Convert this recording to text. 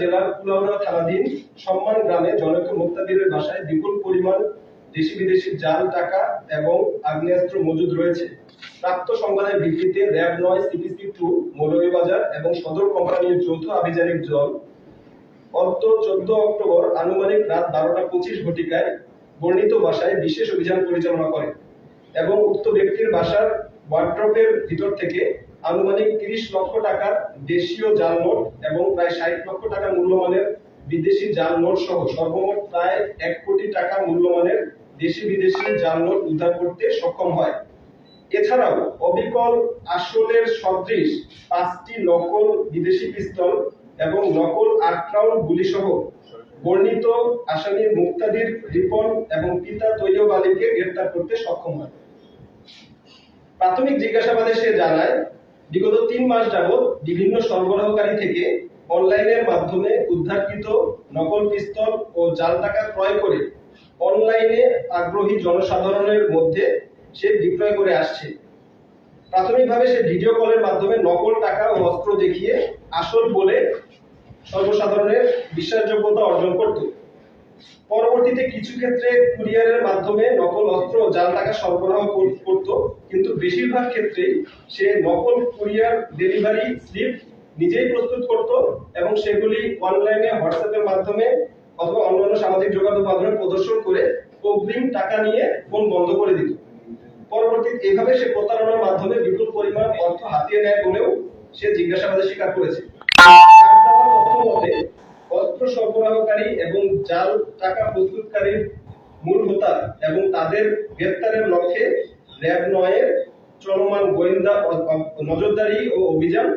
জেলার কুলাউড়া থানাধীন সম্মান গ্রামে জনৈক মুক্তাদিরের বাসায় বিপুল পরিমাণ দেশি বিদেশি জাল, টাকা এবং আগ্নেয়াস্ত্র মজুদ রয়েছে। প্রাপ্ত সংবাদের ভিত্তিতে র্যাব নয় সিপিসি টু মৌলভীবাজার এবং সদর কোম্পানির যৌথ আভিযানিক দল অর্থ চোদ্দ অক্টোবর আনুমানিক রাত বারোটা পঁচিশ ঘটিকায় বর্ণিত বাসায় বিশেষ অভিযান পরিচালনা করে এবং উক্ত ব্যক্তির বাসার ওয়ার্ড্রপের ভিতর থেকে আনুমানিক তিরিশ লক্ষ টাকার দেশীয় জাল নোট এবং প্রায় ষাট লক্ষ টাকা মূল্যমানের বিদেশি জাল নোট সহ সর্বমোট প্রায় এক কোটি টাকা মূল্যমানের দেশি বিদেশি জাল নোট উদ্ধার করতে সক্ষম হয়। এছাড়াও, অবিকল আসলের সদৃশ পাঁচটি নকল বিদেশি পিস্তল এবং নকল আট গুলি সহ বর্ণিত আসামি মুক্তাদির রিপন এবং পিতা তৈয়ব আলীকে গ্রেপ্তার করতে সক্ষম হয়। প্রাথমিক জিজ্ঞাসাবাদে সে জানায় বিগত তিন মাস যাবৎ বিভিন্ন সরবরাহকারী থেকে অনলাইনের মাধ্যমে উদ্ধারকৃত নকল পিস্তল ও জাল টাকা ক্রয় করে অনলাইনে আগ্রহী জনসাধারণের মধ্যে সে বিক্রয় করে আসছে। প্রাথমিকভাবে সে ভিডিও কলের মাধ্যমে নকল টাকা ও অস্ত্র দেখিয়ে আসল বলে সর্বসাধারণের বিশ্বাসযোগ্যতা অর্জন করত। পরবর্তীতে কিছু ক্ষেত্রে কুরিয়ারের মাধ্যমে নকল অস্ত্র জাল টাকা সরবরাহ করত, কিন্তু বেশিরভাগ ক্ষেত্রেই সে নকল কুরিয়ার ডেলিভারি স্লিপ নিজেই প্রস্তুত করত এবং সেগুলি অনলাইনে, হোয়াটসঅ্যাপের মাধ্যমে অথবা অন্যান্য সামাজিক যোগাযোগ মাধ্যমে প্রদর্শন করে অগ্রিম টাকা নিয়ে ফোন বন্ধ করে দিত। পরবর্তী, এভাবে সে প্রতারণার মাধ্যমে বিপুল পরিমাণ অর্থ হাতিয়ে নেয় বলেও সে জিজ্ঞাসাবাদে স্বীকার করেছে। তার দেওয়া তথ্য মতে অস্ত্র সরবরাহকারী এবং জাল টাকা প্রস্তুতকারীর মূল হোতা এবং তাদের গ্রেপ্তারের লক্ষ্যে র্যাব নয়ের চলমান গোয়েন্দা নজরদারি ও অভিযান